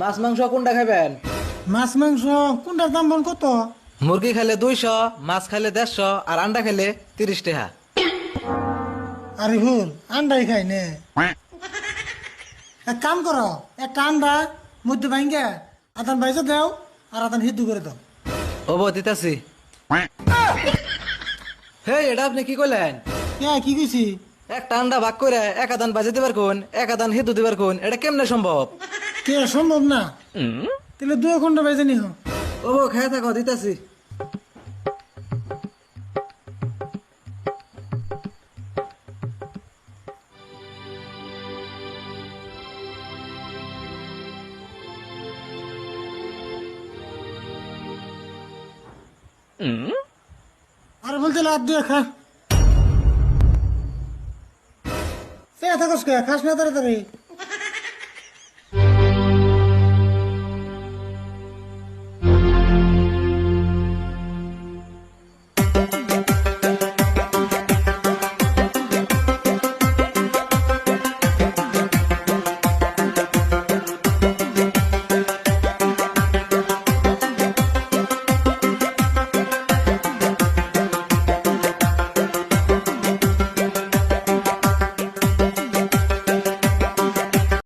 মাছ মাংস কোনটা খাবেন মাছ মাংস কোনটার দাম বল কত? মুরগি খাইলে দুইশো মাছ খাইলে দেড়শো আর আন্ডা খাইলে তিরিশ টাকা। আরে ভুল আন্ডাই খাই নে। এক কাম করো একটা আন্ডা মধ্যে ভাঙ্গে আদান বাইজে দাও আর আদান হিদ্দু করে দাও। ও বো দিতাছি। হে এটা আপনি কি করলেন হ্যাঁ কি কইছি? একটা আন্ডা ভাগ করে এক আদান বাজে দিবার কোন এক আদান হিদু দিবার কোন এটা কেমনে সম্ভব? কে সম্ভব না? তাহলে দুই ঘণ্টা বাইজে নিহ ও খেয়ে থাকো দিতাছি। আর বলতে লাভ দিয়ে খা। সে থাকস খাস না তাড়াতাড়ি।